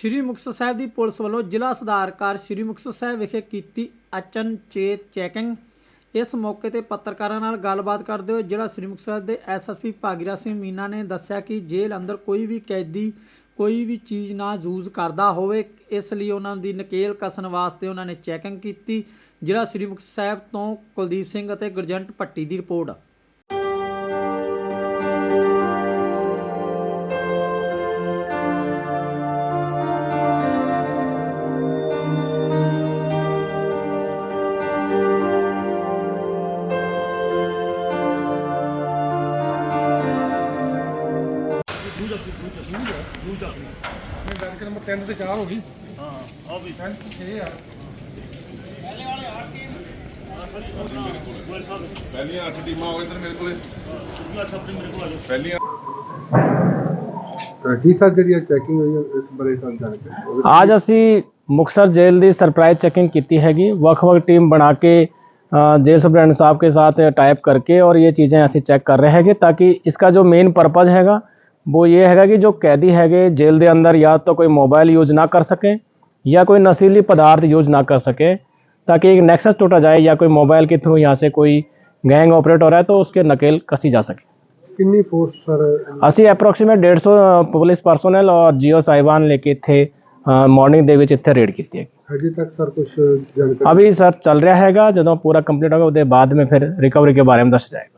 ਸ਼੍ਰੀ ਮੁਕਤਸਰ ਸਾਹਿਬ ਦੀ police ਵੱਲੋਂ ਜ਼ਿਲ੍ਹਾ ਸੁਧਾਰਕਾਰ ਸ਼੍ਰੀ ਮੁਕਤਸਰ ਸਾਹਿਬ ਵਿਖੇ ਕੀਤੀ ਅਚਨਚੇਤ ਚੈਕਿੰਗ। ਇਸ ਮੌਕੇ ਤੇ ਪੱਤਰਕਾਰਾਂ ਨਾਲ ਗੱਲਬਾਤ ਕਰਦੇ ਹੋਏ ਜ਼ਿਲ੍ਹਾ ਸ਼੍ਰੀ ਮੁਕਤਸਰ ਸਾਹਿਬ ਦੇ ਐਸਐਸਪੀ ਭਾਗੀਰਾ ਸਿੰਘ ਮੀਨਾ ਨੇ ਦੱਸਿਆ ਕਿ ਜੇਲ੍ਹ ਅੰਦਰ ਕੋਈ ਵੀ ਕੈਦੀ, ਕੋਈ ਵੀ ਚੀਜ਼ ਨਾ ਯੂਜ਼ ਕਰਦਾ ਹੋਵੇ, ਇਸ ਲਈ ਉਹਨਾਂ ਦੀ ਨਕੇਲ ਕਸਣ ਵਾਸਤੇ ਉਹਨਾਂ ਨੇ ਚੈਕਿੰਗ ਕੀਤੀ। ਜ਼ਿਲ੍ਹਾ ਸ਼੍ਰੀ ਮੁਕਤਸਰ ਸਾਹਿਬ ਤੋਂ ਕੁਲਦੀਪ ਸਿੰਘ ਅਤੇ ਗੁਰਜੰਟ ਭੱਟੀ ਦੀ ਰਿਪੋਰਟ। आज असी यूज़ जेल की सरप्राइज़ नंबर की हैगी। 4 होगी है टीम बना के जेल सुप्रेंट साहब के साथ टाइप करके और ये चीज़ें ऐसी चेक कर रहे हैं ताकि इसका जो मेन पर्पज़ हैगा वो ये हैगा कि जो कैदी हैगे जेल ਦੇ ਅੰਦਰ या तो कोई मोबाइल यूज ना कर सके या कोई नशीली पदार्थ यूज ना कर सके ताकि एक नेक्सस टूटा जाए या कोई मोबाइल के थ्रू यहाँ से कोई गैंग ऑपरेट हो रहा है तो उसके नकेल कसी जा सके ਕਿੰਨੀ ਫੋਰਸ ਸਰ ਅਸੀਂ ਅਪਰੋਕਸੀਮੇਟ 150 ਪੁਲਿਸ ਪਰਸਨਲ ਔਰ ਜੀਓ ਸਾਹਿਬਾਨ ਲੈ ਕੇ ਇੱਥੇ ਮਾਰਨਿੰਗ ਦੇ ਵਿੱਚ ਇੱਥੇ ਰੇਡ ਕੀਤੀ ਹੈ ਹਜੇ ਤੱਕ ਸਰ ਕੁਝ ਜਾਣਕਾਰੀ अभी सर चल रहा हैगा ਜਦੋਂ ਪੂਰਾ ਕੰਪਲੀਟ ਹੋਗਾ ਉਹਦੇ ਬਾਅਦ में फिर रिकवरी के बारे में दस जाएगा